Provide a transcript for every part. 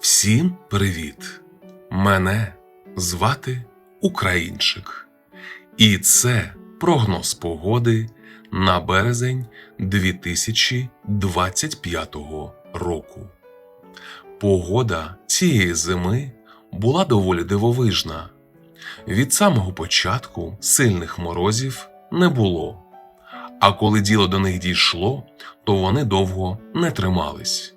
Всім привіт! Мене звати Українчик. І це прогноз погоди на березень 2025 року. Погода цієї зими була доволі дивовижна. Від самого початку сильних морозів не було. А коли діло до них дійшло, то вони довго не тримались.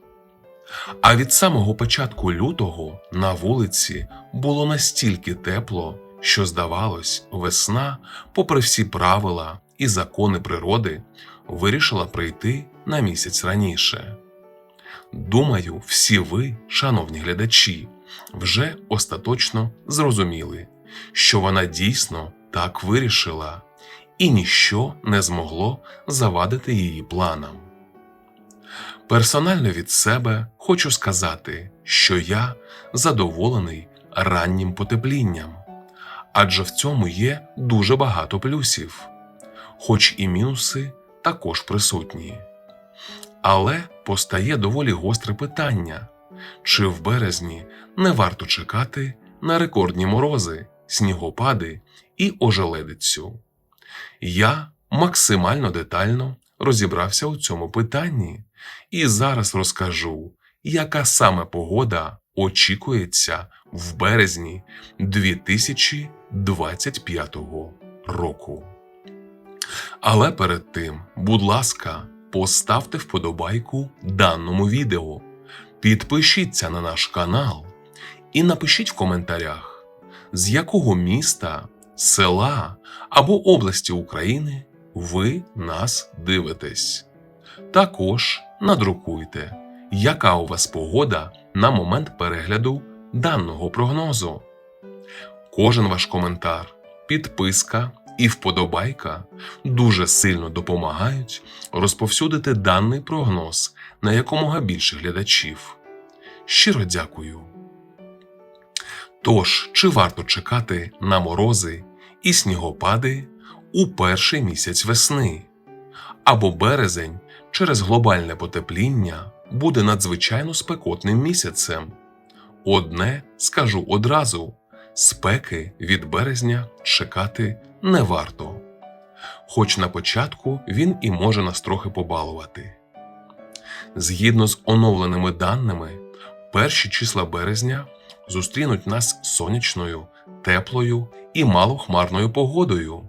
А від самого початку лютого на вулиці було настільки тепло, що, здавалось, весна, попри всі правила і закони природи, вирішила прийти на місяць раніше. Думаю, всі ви, шановні глядачі, вже остаточно зрозуміли, що вона дійсно так вирішила, і ніщо не змогло завадити її планам. Персонально від себе хочу сказати, що я задоволений раннім потеплінням, адже в цьому є дуже багато плюсів, хоч і мінуси також присутні. Але постає доволі гостре питання: чи в березні не варто чекати на рекордні морози, снігопади і ожеледицю? Я максимально детально розібрався у цьому питанні і зараз розкажу, яка саме погода очікується в березні 2025 року. Але перед тим, будь ласка, поставте вподобайку даному відео, підпишіться на наш канал і напишіть в коментарях, з якого міста, села або області України ви нас дивитесь. Також надрукуйте, яка у вас погода на момент перегляду даного прогнозу. Кожен ваш коментар, підписка і вподобайка дуже сильно допомагають розповсюдити даний прогноз на якомога більше глядачів. Щиро дякую. Тож, чи варто чекати на морози і снігопади у перший місяць весни? Або березень через глобальне потепління буде надзвичайно спекотним місяцем. Одне скажу одразу: спеки від березня чекати не варто. Хоч на початку він і може нас трохи побалувати. Згідно з оновленими даними, перші числа березня зустрінуть нас сонячною, теплою і малохмарною погодою,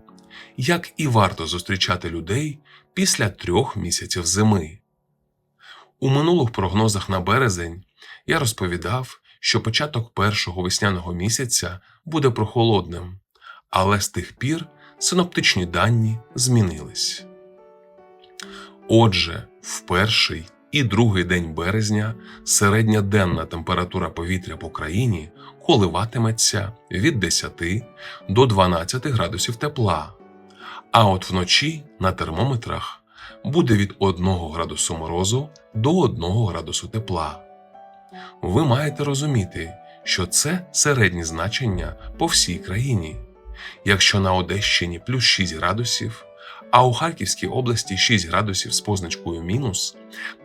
як і варто зустрічати людей після трьох місяців зими. У минулих прогнозах на березень я розповідав, що початок першого весняного місяця буде прохолодним, але з тих пір синоптичні дані змінились. Отже, в перший і другий день березня середня денна температура повітря по країні коливатиметься від 10 до 12 градусів тепла, а от вночі на термометрах буде від 1 градусу морозу до 1 градусу тепла. Ви маєте розуміти, що це середні значення по всій країні. Якщо на Одещині плюс 6 градусів, а у Харківській області 6 градусів з позначкою мінус,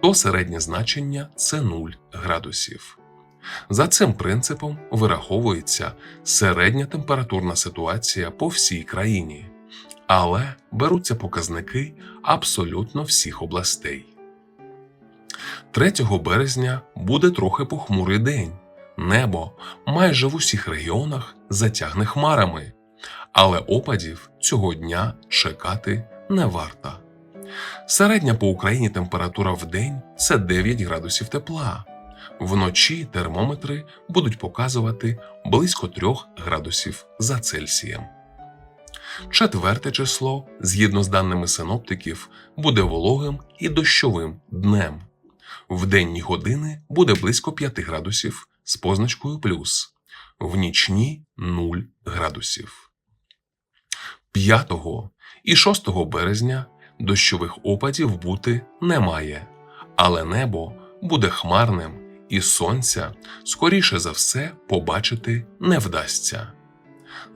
то середнє значення це 0 градусів. За цим принципом вираховується середня температурна ситуація по всій країні, але беруться показники абсолютно всіх областей. 3 березня буде трохи похмурий день. Небо майже в усіх регіонах затягне хмарами, але опадів цього дня чекати не варто. Середня по Україні температура в день це 9 градусів тепла. Вночі термометри будуть показувати близько 3 градусів за Цельсієм. Четверте число, згідно з даними синоптиків, буде вологим і дощовим днем. В денні години буде близько 5 градусів з позначкою плюс, в нічні 0 градусів. 5 і 6 березня дощових опадів бути немає, але небо буде хмарним і сонця, скоріше за все, побачити не вдасться.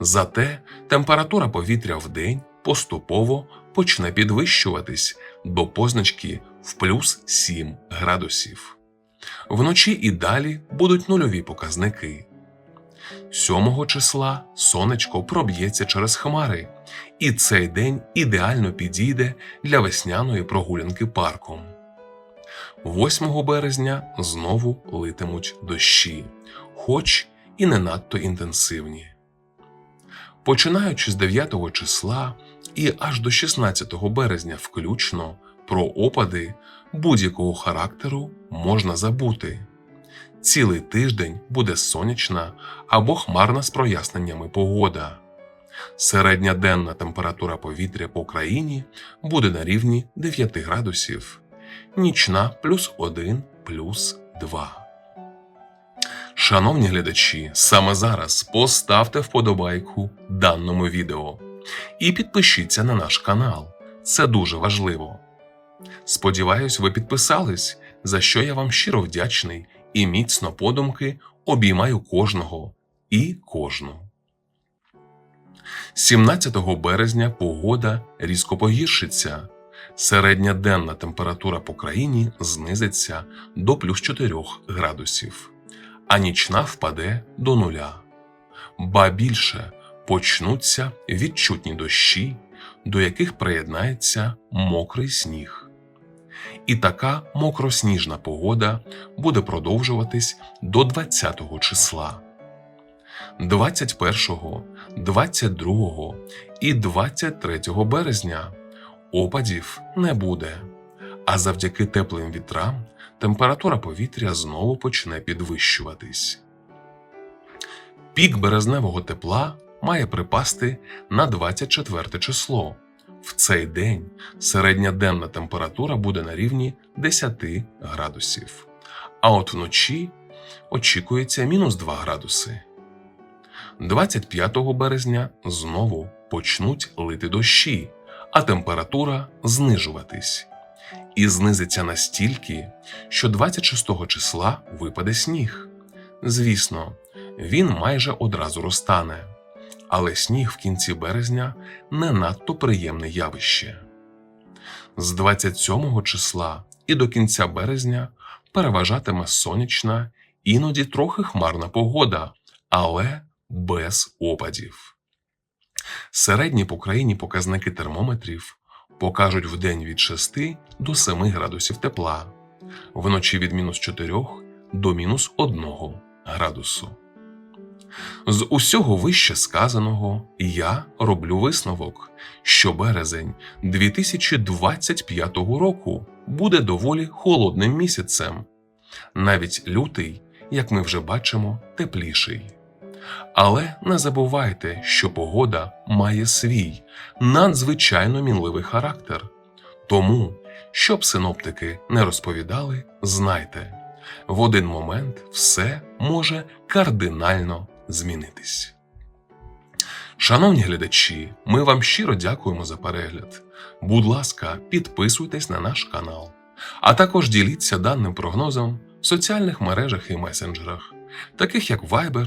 Зате температура повітря в день поступово почне підвищуватись до позначки в плюс 7 градусів. Вночі і далі будуть нульові показники. 7 числа сонечко проб'ється через хмари, і цей день ідеально підійде для весняної прогулянки парком. 8 березня знову литимуть дощі, хоч і не надто інтенсивні. Починаючи з 9 числа і аж до 16 березня включно про опади будь-якого характеру можна забути. Цілий тиждень буде сонячна або хмарна з проясненнями погода. Середня денна температура повітря по країні буде на рівні 9 градусів, нічна плюс 1 плюс 2. Шановні глядачі, саме зараз поставте вподобайку даному відео і підпишіться на наш канал. Це дуже важливо. Сподіваюсь, ви підписались, за що я вам щиро вдячний і міцно подумки обіймаю кожного і кожну. 17 березня погода різко погіршиться. Середня денна температура по країні знизиться до плюс 4 градусів, а нічна впаде до нуля. Ба більше почнуться відчутні дощі, до яких приєднається мокрий сніг. І така мокросніжна погода буде продовжуватись до 20 числа. 21, 22 і 23 березня опадів не буде, а завдяки теплим вітрам температура повітря знову почне підвищуватись. Пік березневого тепла має припасти на 24 число. В цей день середня денна температура буде на рівні 10 градусів, а от вночі очікується мінус 2 градуси. 25 березня знову почнуть лити дощі, а температура знижуватись. І знизиться настільки, що 26 числа випаде сніг. Звісно, він майже одразу розтане, але сніг в кінці березня не надто приємне явище. З 27 числа і до кінця березня переважатиме сонячна, іноді трохи хмарна погода, але без опадів. Середні по країні показники термометрів покажуть в день від 6 до 7 градусів тепла, вночі від мінус 4 до мінус 1 градусу. З усього вище сказаного я роблю висновок, що березень 2025 року буде доволі холодним місяцем, навіть лютий, як ми вже бачимо, тепліший. Але не забувайте, що погода має свій надзвичайно мінливий характер. Тому, щоб синоптики не розповідали, знайте, в один момент все може кардинально змінитись. Шановні глядачі, ми вам щиро дякуємо за перегляд. Будь ласка, підписуйтесь на наш канал, а також діліться даним прогнозом в соціальних мережах і месенджерах, таких як Viber,